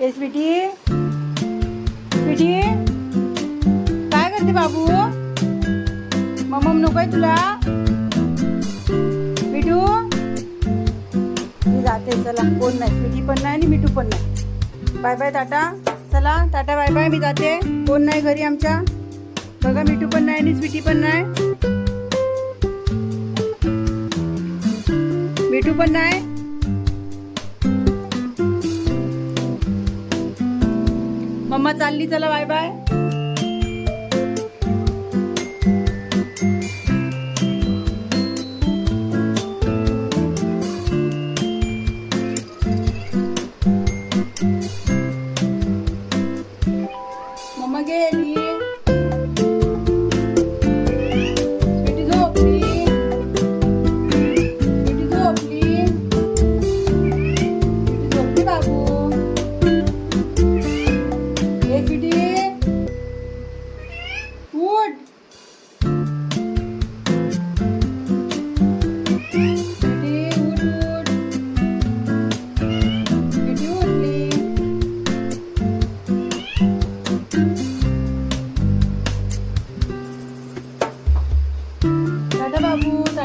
ए स्वीटी स्वीटी काय करते बाबू? मम्म नकोय तुला? मिठू? मी जाते चला. कोण नाही? स्वीटी पण नाही आणि मिठू पण नाही. Bye bye tata. चला टाटा बाय बाय मी जाते. कोण नाही घरी आमच्या? बघा मिठू पण नाही आणि स्वीटी पण नाही. मिठू पण नाही? मम्मा चालली चला बाय बाय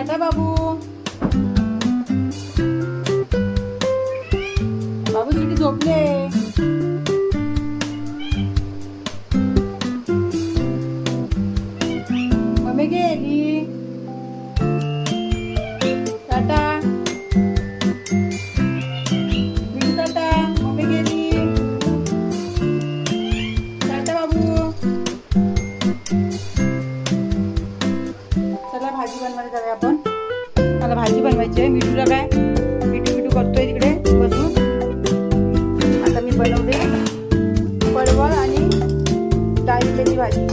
बाबू बाबू. बाबू किती झोपले डाळिंब्याची भाजी.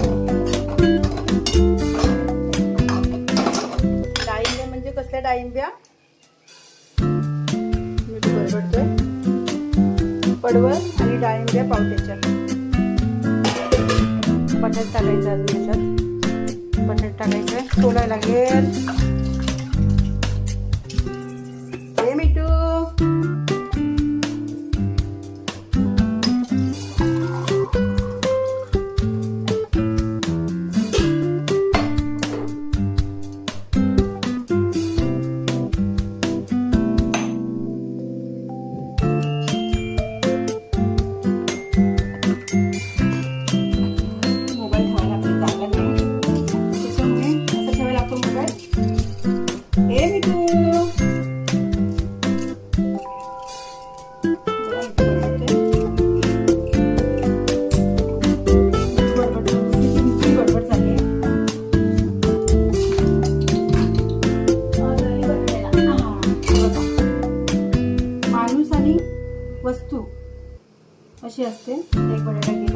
डाळिंब्या म्हणजे कसल्या डाळिंब्या? मिठू बरबडतोय पडवळ आणि डाळिंब्या पावट्याच्या. बटाट टाकायचं अजून त्याच्यात बटाट टाकायचं. सोडायला लागेल. वस्तू अशी असते. एक बटाटा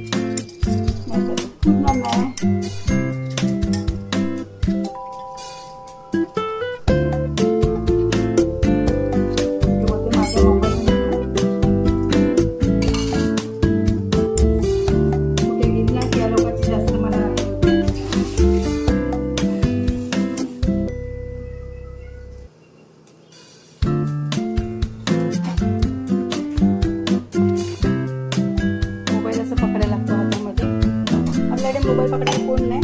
मोबाईल पकडायला कोण नाही.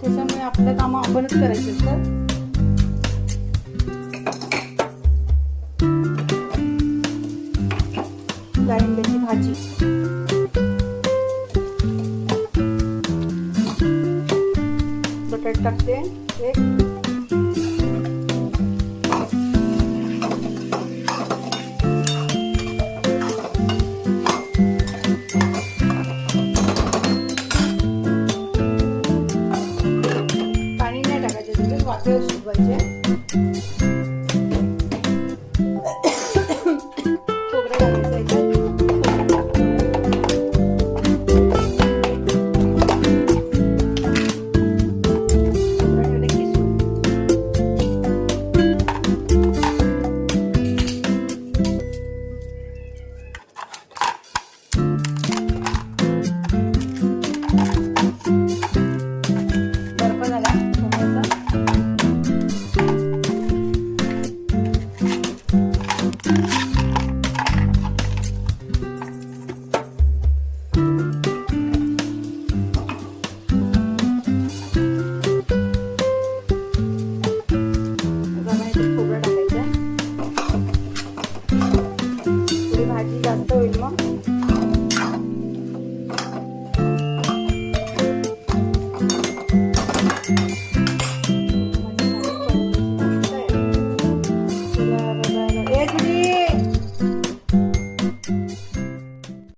त्याच्यामुळे आपलं कामं आपणच करायचं असतात डाळिंब्याची भाजी. बटाट टाकते. एक. तेल शिजवायचे